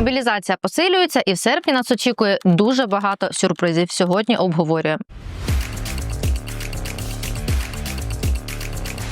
Мобілізація посилюється, і в серпні нас очікує дуже багато сюрпризів. Сьогодні обговорюємо.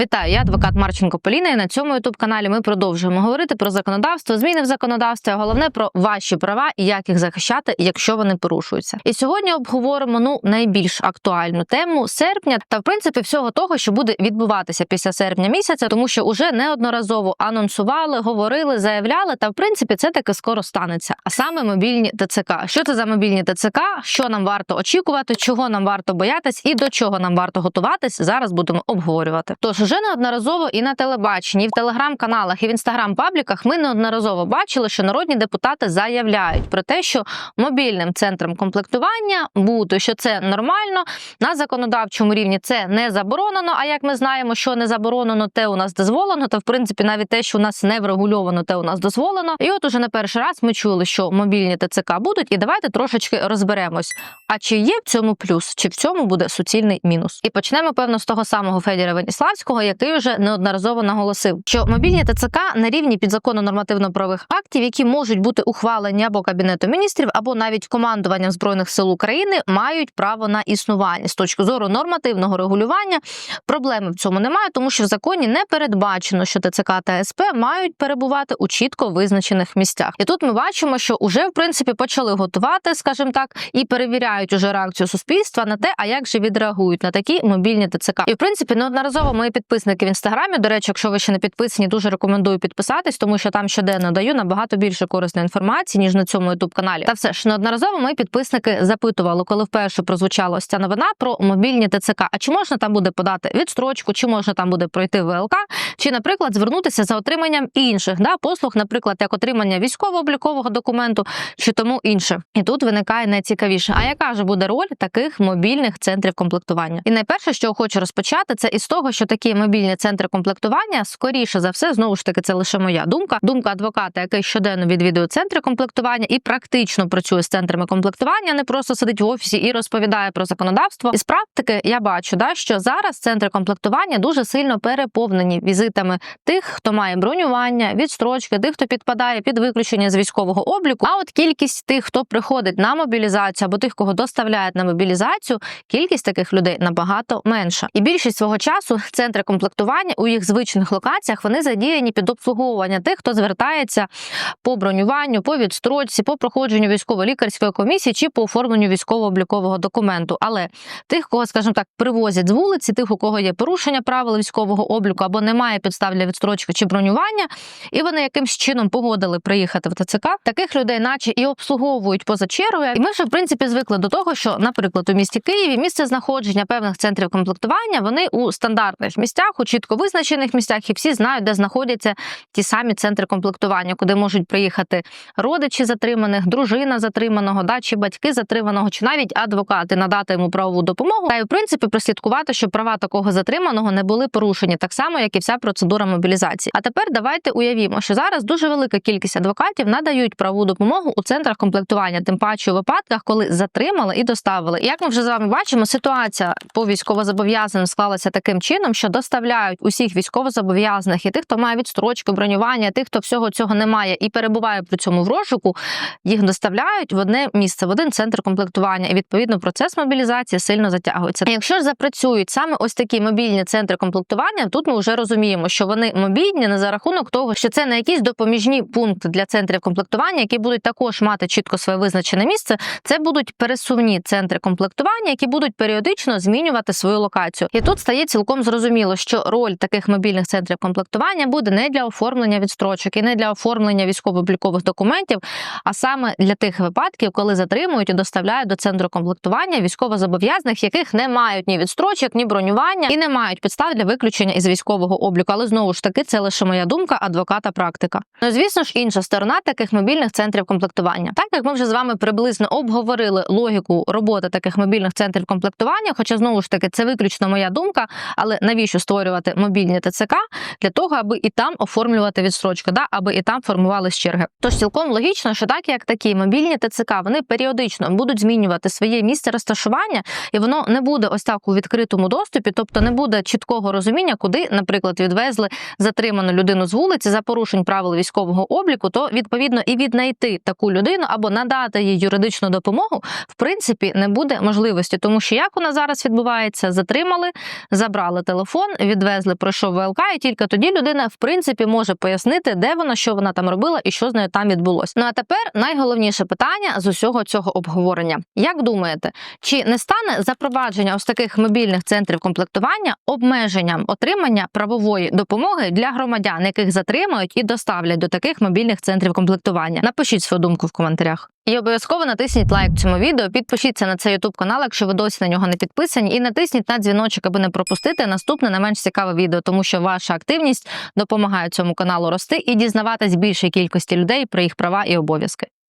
Вітаю, я адвокат Марченко Поліна. І на цьому ютуб каналі ми продовжуємо говорити про законодавство, зміни в законодавстві, а головне про ваші права і як їх захищати, якщо вони порушуються. І сьогодні обговоримо ну найбільш актуальну тему серпня та в принципі всього того, що буде відбуватися після серпня місяця, тому що уже неодноразово анонсували, говорили, заявляли. Та в принципі це таки скоро станеться. А саме мобільні ТЦК. Що це за мобільні ТЦК? Що нам варто очікувати, чого нам варто боятись і до чого нам варто готуватись? Зараз будемо обговорювати. Тож Уже неодноразово і на телебаченні, і в телеграм-каналах, і в інстаграм-пабліках ми неодноразово бачили, що народні депутати заявляють про те, що мобільним центром комплектування бути, що це нормально на законодавчому рівні це не заборонено. А як ми знаємо, що не заборонено, те у нас дозволено, то в принципі навіть те, що у нас не врегульовано, те у нас дозволено. І от уже не перший раз ми чули, що мобільні ТЦК будуть, і давайте трошечки розберемось. А чи є в цьому плюс, чи в цьому буде суцільний мінус? І почнемо певно з того самого Федіра Веніславського, який вже неодноразово наголосив, що мобільні ТЦК на рівні підзаконно нормативно-правових актів, які можуть бути ухвалені або кабінетом міністрів, або навіть командуванням збройних сил України, мають право на існування з точки зору нормативного регулювання. Проблеми в цьому немає, тому що в законі не передбачено, що ТЦК та СП мають перебувати у чітко визначених місцях. І тут ми бачимо, що вже в принципі почали готувати, скажімо так, і перевіряють уже реакцію суспільства на те, а як же відреагують на такі мобільні ТЦК. І в принципі неодноразово мої підписники в інстаграмі. До речі, якщо ви ще не підписані, дуже рекомендую підписатись, тому що там щоденно даю набагато більше корисної інформації ніж на цьому youtube каналі. Та все ж неодноразово мої підписники запитували, коли вперше прозвучала ось ця новина про мобільні ТЦК. А чи можна там буде подати відстрочку, чи можна там буде пройти ВЛК, чи, наприклад, звернутися за отриманням інших да послуг, наприклад, як отримання військово-облікового документу чи тому інше. І тут виникає найцікавіше. А яка ж буде роль таких мобільних центрів комплектування? І найперше, що хочу розпочати, це із того, що такі мобільні центри комплектування, скоріше за все, знову ж таки, це лише моя думка. Думка адвоката, який щоденно відвідує центри комплектування і практично працює з центрами комплектування, не просто сидить в офісі і розповідає про законодавство. І з практики я бачу, да, що зараз центри комплектування дуже сильно переповнені візитами тих, хто має бронювання, відстрочки, тих, хто підпадає під виключення з військового обліку. А от кількість тих, хто приходить на мобілізацію або тих, кого доставляють на мобілізацію, кількість таких людей набагато менша. І більшість свого часу центри комплектування у їх звичних локаціях вони задіяні під обслуговування тих, хто звертається по бронюванню, по відстрочці, по проходженню військово-лікарської комісії чи по оформленню військово-облікового документу. Але тих, кого, скажімо так, привозять з вулиці, тих, у кого є порушення правил військового обліку або немає підстав для відстрочки чи бронювання, і вони якимсь чином погодили приїхати в ТЦК. Таких людей, наче і обслуговують поза чергою. І ми вже в принципі звикли до того, що, наприклад, у місті Києві місце знаходження певних центрів комплектування вони у стандартних місцях, у чітко визначених місцях, і всі знають, де знаходяться ті самі центри комплектування, куди можуть приїхати родичі затриманих, дружина затриманого, да, чи батьки затриманого, чи навіть адвокати надати йому правову допомогу, та й в принципі прослідкувати, щоб права такого затриманого не були порушені, так само як і вся процедура мобілізації. А тепер давайте уявімо, що зараз дуже велика кількість адвокатів надають правову допомогу у центрах комплектування, тим паче у випадках, коли затримали і доставили. І як ми вже з вами бачимо, ситуація по військовозобов'язаним склалася таким чином, що доставляють усіх військовозобов'язаних і тих, хто має відстрочку, бронювання, тих, хто всього цього не має і перебуває при цьому в розшуку, їх доставляють в одне місце, в один центр комплектування. І відповідно процес мобілізації сильно затягується. Якщо ж запрацюють саме ось такі мобільні центри комплектування, тут ми вже розуміємо, що вони мобільні не за рахунок того, що це не якісь допоміжні пункти для центрів комплектування, які будуть також мати чітко своє визначене місце. Це будуть пересувні центри комплектування, які будуть періодично змінювати свою локацію. І тут стає цілком зрозуміло, що роль таких мобільних центрів комплектування буде не для оформлення відстрочок і не для оформлення військово-облікових документів, а саме для тих випадків, коли затримують і доставляють до центру комплектування військовозобов'язаних, яких не мають ні відстрочок, ні бронювання і не мають підстав для виключення із військового обліку. Але знову ж таки, це лише моя думка, адвоката практика. Ну, звісно ж, інша сторона таких мобільних центрів комплектування. Так як ми вже з вами приблизно обговорили логіку роботи таких мобільних центрів комплектування, хоча знову ж таки це виключно моя думка, але навіщо хочу створювати мобільні ТЦК для того, аби і там оформлювати відстрочку, да, аби і там формувались черги. Тож цілком логічно, що так як такі мобільні ТЦК вони періодично будуть змінювати своє місце розташування, і воно не буде ось так у відкритому доступі, тобто не буде чіткого розуміння, куди, наприклад, відвезли затриману людину з вулиці за порушень правил військового обліку, то відповідно і віднайти таку людину або надати їй юридичну допомогу, в принципі, не буде можливості, тому що як нас зараз відбувається, затримали, забрали телефон, відвезли, пройшов ВЛК, і тільки тоді людина в принципі може пояснити, де вона, що вона там робила і що з нею там відбулося. Ну а тепер найголовніше питання з усього цього обговорення. Як думаєте, чи не стане запровадження ось таких мобільних центрів комплектування обмеженням отримання правової допомоги для громадян, яких затримають і доставлять до таких мобільних центрів комплектування? Напишіть свою думку в коментарях. І обов'язково натисніть лайк цьому відео, підпишіться на цей YouTube канал, якщо ви досі на нього не підписані, і натисніть на дзвіночок, аби не пропустити наступне не менш цікаве відео, тому що ваша активність допомагає цьому каналу рости і дізнаватись більшій кількості людей про їх права і обов'язки.